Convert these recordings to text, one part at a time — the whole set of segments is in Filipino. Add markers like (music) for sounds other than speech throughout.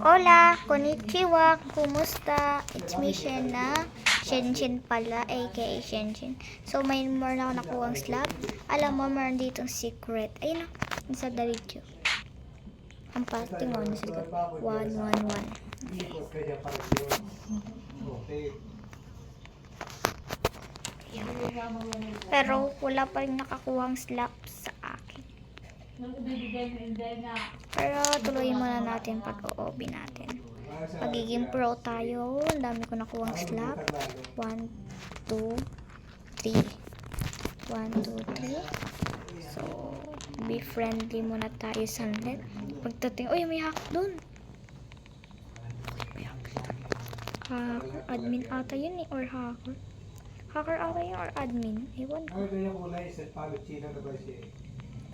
Hola, konnichiwa, kumusta? It's me, Shena. Shenshin pala, aka Shenshin. So, may more na ako nakuhang slap. Alam mo, meron ditong secret. Ayun na, nasa video. Ang pasting mo, nasa likod. 111. Ikot kaya pala yun. Okay. Pero, wala pa rin nakakuhang slap sa akin. Pero, tuloyin muna natin pag-OOB natin. Magiging pro tayo. Ang dami ko nakuhang slap. 1, 2, 3. 1, 2, 3. So, be friendly muna tayo sa net. Pagdating, uy, may hack dun. Hacker, admin ata yun eh, or hacker. Hacker ata yun or admin. Ewan ko.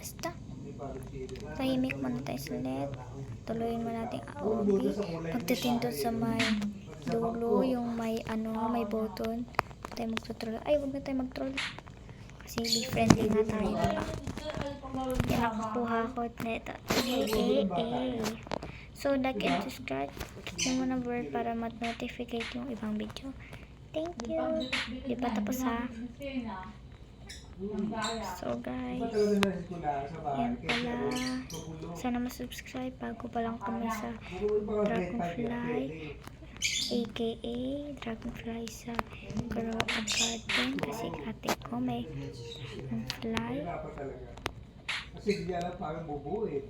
Basta. Tahimik muna tayo net. Tuloyin mo natin AOB. Pagdating doon sa may dulo, yung may ano, may button. Huwag tayo magtutroll. Ay, huwag na tayo mag-troll. Kasi be friendly na tayo, diba? Yan nakukuha ko nito. Eh, eh, eh. So, like and subscribe. Click mo na word para mat-notificate yung ibang video. Thank you. Di pa tapos ha. So, guys. Yan pala. Sana masubscribe bago pa lang kami sa Dragonfly, aka Dragonfly sa Grow a Garden kasi ate ko may ang fly. Dapat talaga. Kasi hindi alam parang bubuin.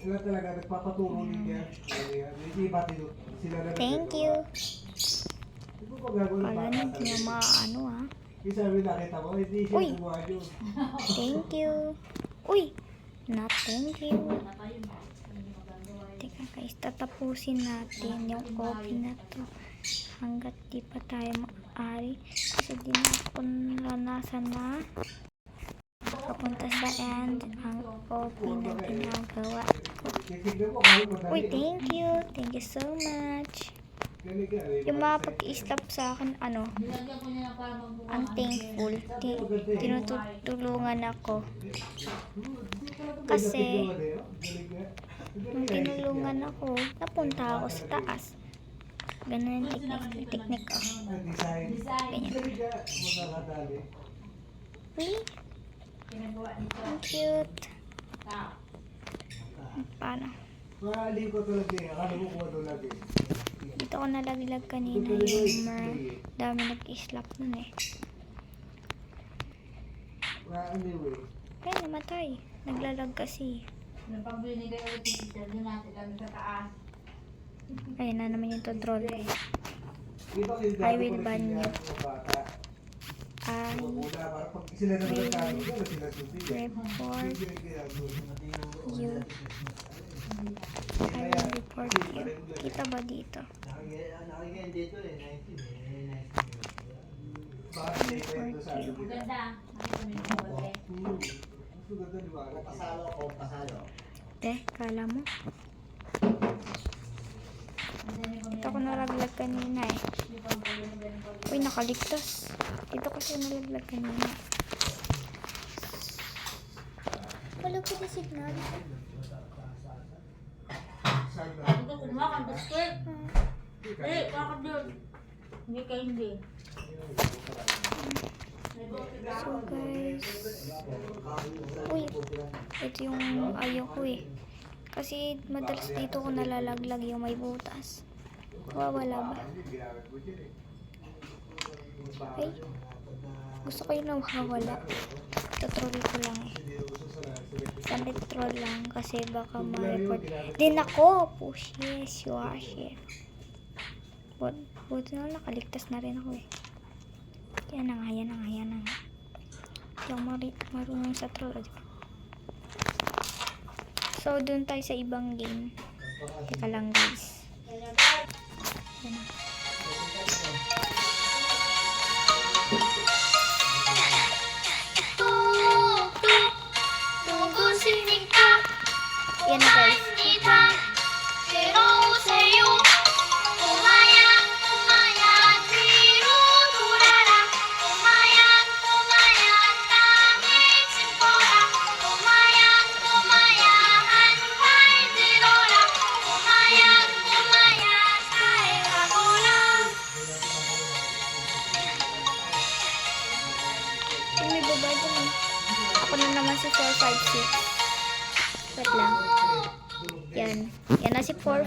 Sila talaga nagpapaturo din na Thank you. Hindi mo pa gagawin ng Kala bata niyo hindi na maano. Yung sabi nakita mo, hindi siya Uy. gumawa yun. (laughs) Thank you. Uy! Not thank you. Teka guys, tatapusin natin yung coffee na to hanggat di pa tayo maaari kasi di na ako naranasan na papunta sa end ang coffee na ginagawa ko. Uy, thank you. Thank you so much. Yung mga pag-i-slap sa akin, ano, ang thankful. Ti- tinutulungan ako. Kasi, nung tinulungan ako, napunta ako sa taas. Ganun yung technique, technique ko. Ganyan. Uy, ang cute. Paano? Mahalin ko talaga eh. Akala ko ano lang eh. Dito ako nalaglag kanina yung mer dami nag-slap nun eh. Kaya namatay. Naglalag kasi. Ayun na naman yung troll. I will ban you. I eh. report you. Will report you. Kita ba dito? Nakikita dito 19. Bakit may kwento sa akin Ang nila? ganda. Nakita mo yung bote. Mas maganda liwanag. Pasalo ko, pasalo. Eh, kala mo? Dito ako nalaglag kanina eh. Uy, nakaligtas. Dito kasi nalaglag kanina. Wala ko na signal. Saan kang biskwit. Eh, bakit doon? Hindi ka hindi. So guys, uy, ito yung ayaw ko eh. Kasi madalas dito ko nalalaglag yung may butas. Wawala ba? Ay, gusto ko yung nawawala. Tutroll ko lang eh. Sabi troll lang kasi baka ma-report din ako. Push yes, you are here. But, buti na nakaligtas na rin ako eh. Yan na nga, yan na nga, yan na nga. Hindi ako mari- marunong sa troll. diba? So, dun tayo sa ibang game. Teka lang guys. Yan na.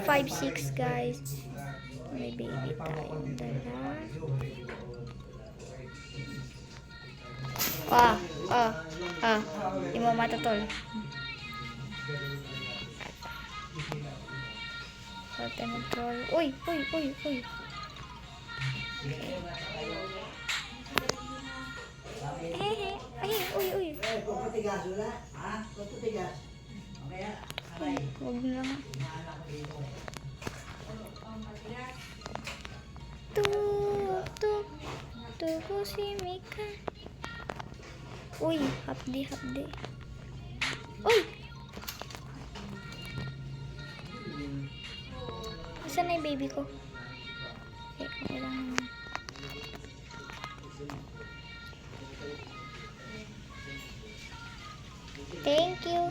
5, 6 guys. May baby tayong dala. Ah, ah, ah. Hindi mo matatol. Sorte ng troll. Uy, uy, uy, uy. Hehe. Ay, uy, uy. Eh, kung patigas wala, ha? Kung patigas. Huwag mo lang. Tuk, tuk. Tuko si Mika. Uy, hapdi, hapdi. Uy! Saan na yung baby ko? Okay, okay lang. Thank you.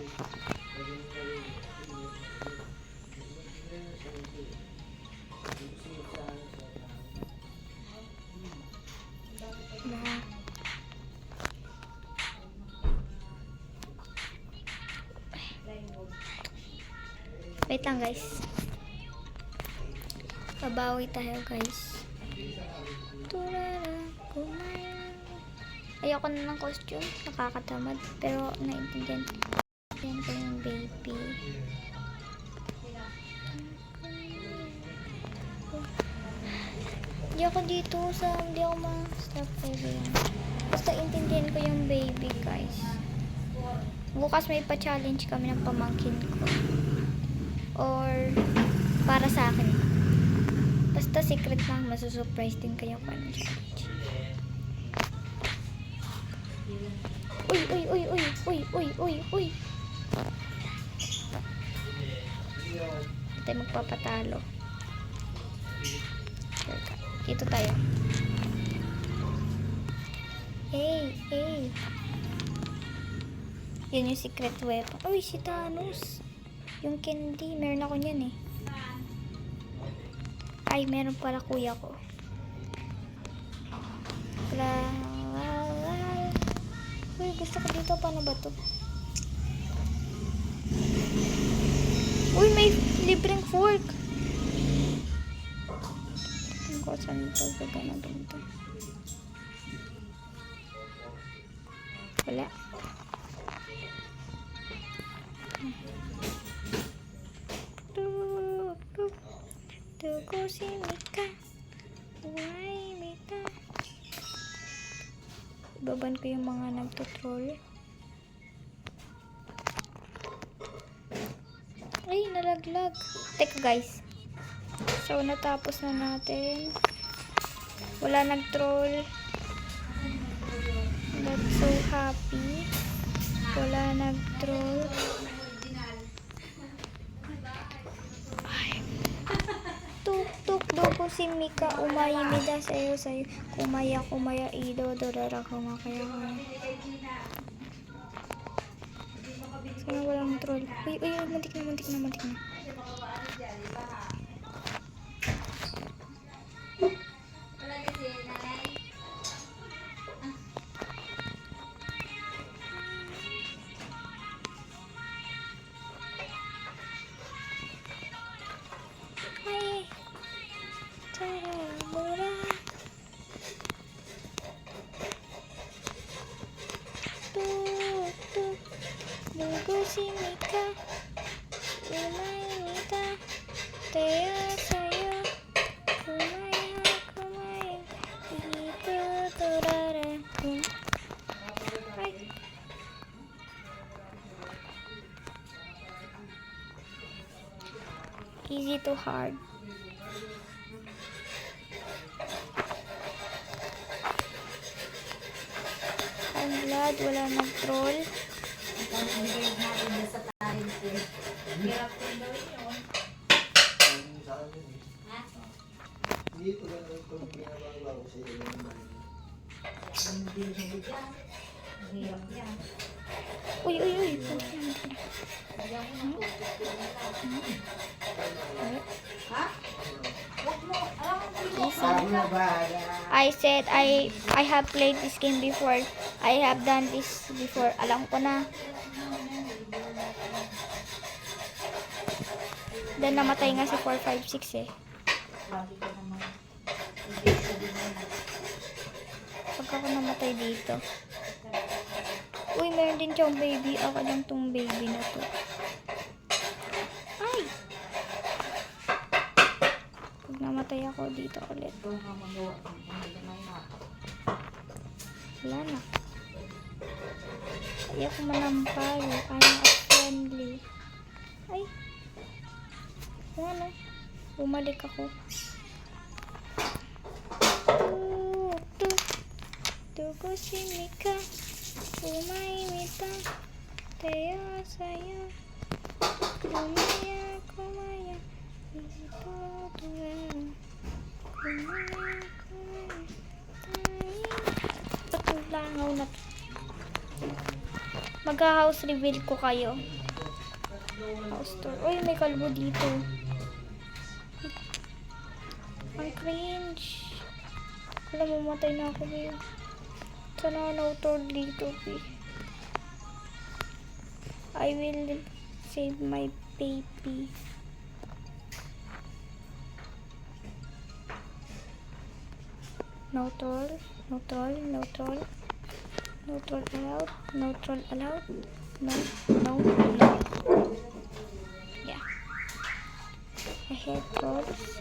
Wait lang guys. Babawi tayo guys. Turara, kumaya. Ayoko na ng costume. Nakakatamad. Pero naintindihan. Yan ko yung baby. Hindi ako dito sa... Hindi ako ma-stop pwede. Basta intindihan ko yung baby guys. Bukas may pa-challenge kami ng pamangkin ko. Or para sa akin. Basta secret lang, masusurprise din kayo kung anong challenge. Uy, uy, uy, uy, uy, uy, uy, uy. Tayo magpapatalo. Dito tayo. Hey, hey. Yun yung secret weapon. Uy, si Thanos. Yung candy, meron ako niyan eh. Ay, meron pala kuya ko. Uy, gusto ko dito. Paano ba to? Uy, may libreng fork. Tingnan ko saan ito gaganapin ito. Wala. Tuk, Tuko si Mika. Why, Mika? Ibaban ko yung mga nagtutroll. Ay, nalaglag. Teka guys. So, natapos na natin. Wala nag-troll. Not so happy. Wala nag-troll. Dogo si Mika umay mida sayo sayo kumaya kumaya ido dorara kumakaya kaya. Sana walang troll. Uy, uy, muntik na, muntik na, muntik na. Tarabura. Tuk, tuk. Dugo si Mika. Umay Mika. Taya sayo. Kumaya, kumaya. Ito, turara. Kum. Ay. Easy to hard. I'm glad wala nag-troll. Dito lang ito ang ginagawa ko sa iyo naman. Uy, uy, uy. I said I I have played this game before. I have done this before. Alam ko na. Then namatay nga si 456 eh. Pag ako namatay dito. Uy, meron din siyang baby. Ako lang tong baby na to. Ay! Pag namatay ako dito ulit. Wala na. Ayoko manampalo. I'm a friendly. Ay. Kung ano. Bumalik ako. Tu, tu, tugo si Mika. Umay mita. Teo saya. Kumaya, kumaya. Ito, tuwa. Kumaya, kumaya. Tayo. Itong langaw na to. Mag-house reveal ko kayo. House tour. Uy, may kalbo dito. Ang cringe. Alam mo, matay na ako ngayon. Sana na-tour dito, eh. I will save my baby. No troll, no troll, no troll. No troll allowed, no troll allowed. No, no, no. Yeah. I hate trolls.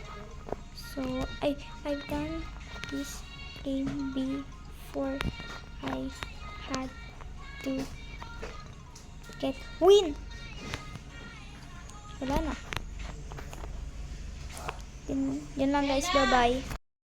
So I I've done this game before. Win. Wala na. Yun, yun lang guys. Bye bye.